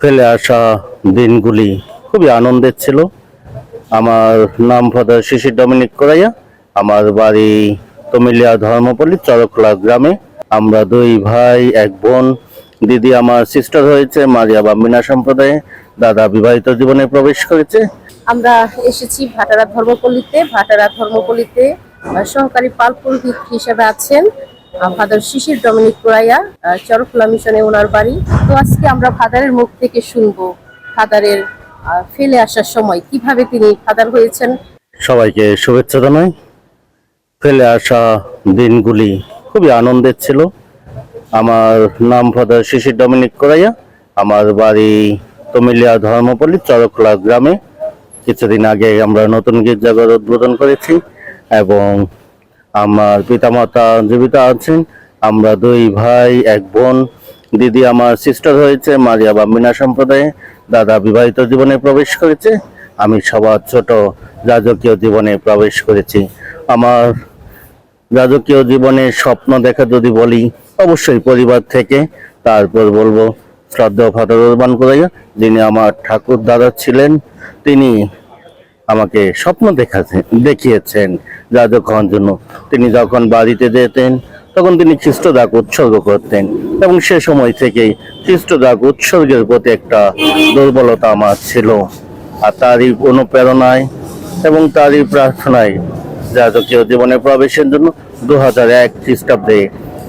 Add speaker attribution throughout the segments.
Speaker 1: ফেলে আসা দিনগুলি খুবই আনন্দের ছিল। আমার নাম ফাদার শিশির ডমিনিক কোরাইয়া। আমার বাড়ি তমিলিয়া ধর্মপল্লী চরকলা গ্রামে। আমরা দুই ভাই, এক বোন, দিদি আমার সিস্টার হয়েছে, মারিয়া বাম্বিনা সম্প্রদায়ে। দাদা বিবাহিত জীবনে প্রবেশ করেছে।
Speaker 2: আমরা এসেছি ভাটারা ধর্মপল্লীতে। ভাটারা ধর্মপল্লীতে সহকারী পাল পুরোহিত হিসেবে আছেন। ফাদার শিশির ডমিনিক কোরাইয়া আহ, চরফুলা মিশনে ওনার বাড়ি। তো আজকে আমরা ফাদারের মুখ থেকে শুনব ফাদারের ফেলে আসার সময় কীভাবে তিনি ফাদার হয়েছেন।
Speaker 1: সবাইকে শুভেচ্ছা জানাই। ফেলে আসা দিনগুলি খুবই আনন্দের ছিল। আমার নাম ফাদার শিশির ডমিনিক কোরাইয়া আমার বাড়ি তমিলিয়া ধর্মপল্লী চরকলা গ্রামে। কিছুদিন আগে আমরা নতুন গির্জাঘর উদ্বোধন করেছি এবং আমার পিতামাতা জীবিত আছেন। আমরা দুই ভাই, এক বোন। দিদি আমার সিস্টার হয়েছে মারিয়া বাম্বিনা সম্প্রদায়ে। দাদা বিবাহিত জীবনে প্রবেশ করেছে। আমি সবার ছোট রাজকীয় জীবনে প্রবেশ করেছি। আমার রাজকীয় জীবনে স্বপ্ন দেখা যদি বলি, অবশ্যই পরিবার থেকে। তারপর বলব, শ্রদ্ধা ফাদার রহমান কোরাইয়া যিনি আমার ঠাকুর দাদা ছিলেন, তিনি আমাকে স্বপ্ন দেখাছেন দেখিয়েছেন। যাজক হওয়ার জন্য। তিনি যখন বাড়িতে যেতেন, তখন তিনি খ্রিস্টদাক উৎসর্গ করতেন এবং সে সময় থেকেই খ্রিস্টদাগ উৎসর্গের প্রতি একটা দুর্বলতা আমার ছিল। আর তারই অনুপ্রেরণায় এবং তারই প্রার্থনায় যাজকীয় জীবনে প্রবেশের জন্য দু হাজার এক খ্রিস্টাব্দে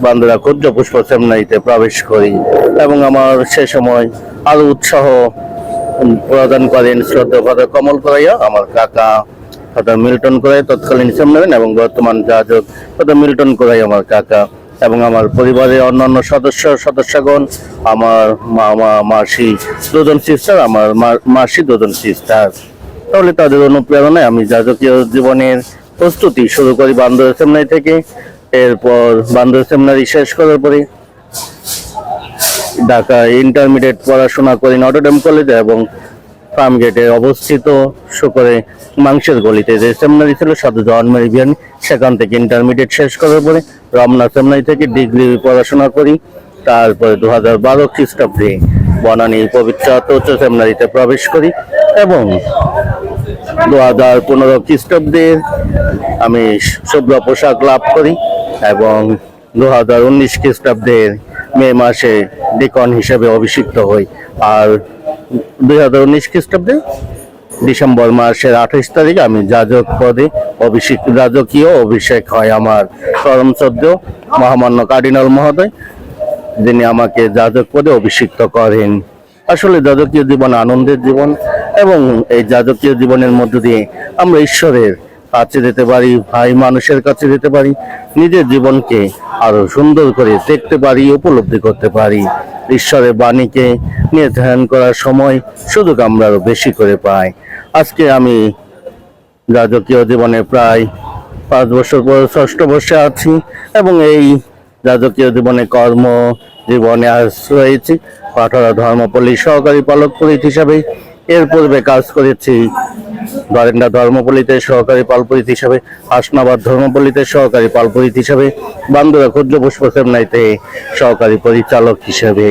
Speaker 1: বান্দরা ক্ষুদ্র পুষ্প সেমনাইতে প্রবেশ করি এবং আমার সে সময় আরও উৎসাহ প্রদান করেন শ্রদ্ধা কমল করাইয়া আমার কাকা। ফাদার মিল্টন করাই তৎকালীন সেমনারেন এবং বর্তমান যাজক ফাদার মিল্টন করাই আমার কাকা এবং আমার পরিবারের অন্যান্য সদস্য, সদস্যগণ, আমার মামা মাসি, দুজন সিস্টার আমার মাসি, দুজন সিস্টার তাহলে তাদের অনুপ্রেরণায় আমি যাজকীয় জীবনের প্রস্তুতি শুরু করি বান্দর সেমনাই থেকে। এরপর বান্দর সেমনারি শেষ করার পরে ঢাকা ইন্টারমিডিয়েট পড়াশোনা করি নটরডেম কলেজে এবং ফার্মগেটে অবস্থিত। শুকরে মাংসের গলিতে যে সেমিনারি ছিল, সাধু জওয়ান মেরিবিয়ান সেখান থেকে ইন্টারমিডিয়েট শেষ করার পরে রমনা সেমিনারি থেকে ডিগ্রি পড়াশোনা করি। তারপরে দু হাজার বারো খ্রিস্টাব্দে বনানী পবিত্র উচ্চ সেমিনারিতে প্রবেশ করি এবং দু হাজার পনেরো খ্রিস্টাব্দে আমি শুভ্র পোশাক লাভ করি এবং দু হাজার উনিশ খ্রিস্টাব্দের মে মাসে ডিকন হিসেবে অভিষিক্ত হই। আর দুই হাজার উনিশ খ্রিস্টাব্দে ডিসেম্বর মাসের আঠাশ তারিখ আমি যাজক পদে অভিষেক, রাজকীয় অভিষেক হয় আমার চরম শ্রদ্ধ মহামান্য কার্ডিনাল মহোদয়, যিনি আমাকে যাজক পদে অভিষিক্ত করেন। আসলে যাজকীয় জীবন আনন্দের জীবন এবং এই যাজকীয় জীবনের মধ্য দিয়ে আমরা ঈশ্বরের কাছে যেতে পারি, ভাই মানুষের কাছে যেতে পারি, নিজের জীবনকে আরও সুন্দর করে দেখতে পারি, উপলব্ধি করতে পারি। ঈশ্বরের বাণীকে নিয়ে ধ্যান করার সময় সুযোগ আমরা আরও বেশি করে পাই। আজকে আমি রাজকীয় জীবনে প্রায় পাঁচ বছর পর ষষ্ঠ বর্ষে আছি এবং এই রাজকীয় জীবনে কর্ম জীবনে রয়েছি পাঠরা ধর্মপল্লী সহকারী পালক পুরোহিত হিসাবে। এর পূর্বে কাজ করেছি বারেন্ডা ধর্মপল্লীতে সহকারী পালপুরিত হিসাবে, হাসনাবাদ ধর্মপল্লীতে সহকারী পালপুরিত হিসাবে, বান্দুরা ক্ষুদ্র পুষ্প সেমনাইতে সহকারী পরিচালক হিসেবে।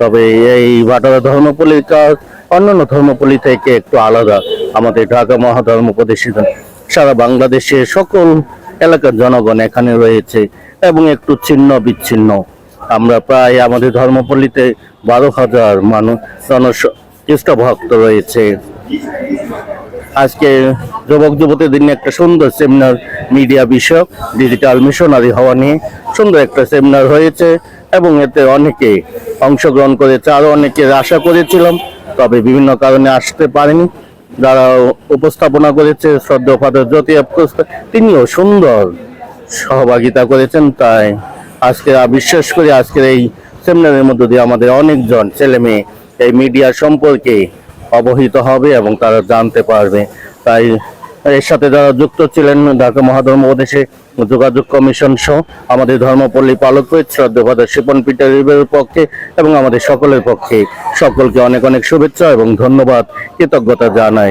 Speaker 1: তবে এই ভাটারা ধর্মপল্লীর কাজ অন্যান্য ধর্মপল্লী থেকে একটু আলাদা। আমাদের ঢাকা মহাধর্ম প্রদেশিত সারা বাংলাদেশে সকল এলাকার জনগণ এখানে রয়েছে এবং একটু ছিন্ন বিচ্ছিন্ন। আমরা প্রায় আমাদের ধর্মপল্লীতে বারো হাজার মানুষ খ্রিস্ট ভক্ত রয়েছে। আজকে যুবক যুবতীদের নিয়ে একটা সুন্দর সেমিনার মিডিয়া বিষয়ক ডিজিটাল মিশনারি হওয়া নিয়ে সুন্দর একটা সেমিনার হয়েছে এবং এতে অনেকে অংশগ্রহণ করেছে আরও অনেকের আশা করেছিলাম, তবে বিভিন্ন কারণে আসতে পারেনি। যারা উপস্থাপনা করেছে, শ্রদ্ধা ফাদার জ্যোতি তিনিও সুন্দর সহভাগিতা করেছেন, তাই আজকে বিশ্বাস করি আজকের এই সেমিনারের মধ্য দিয়ে আমাদের অনেকজন ছেলে মেয়ে এই মিডিয়া সম্পর্কে অবহিত হবে এবং তারা জানতে পারবে। তাই এর সাথে যারা যুক্ত ছিলেন ঢাকা মহাধর্ম প্রদেশে যোগাযোগ কমিশন সহ আমাদের ধর্মপল্লী পালক শ্রদ্ধা শিপন পিটারের পক্ষে এবং আমাদের সকলের পক্ষে সকলকে অনেক অনেক শুভেচ্ছা এবং ধন্যবাদ, কৃতজ্ঞতা ধন্যবাদ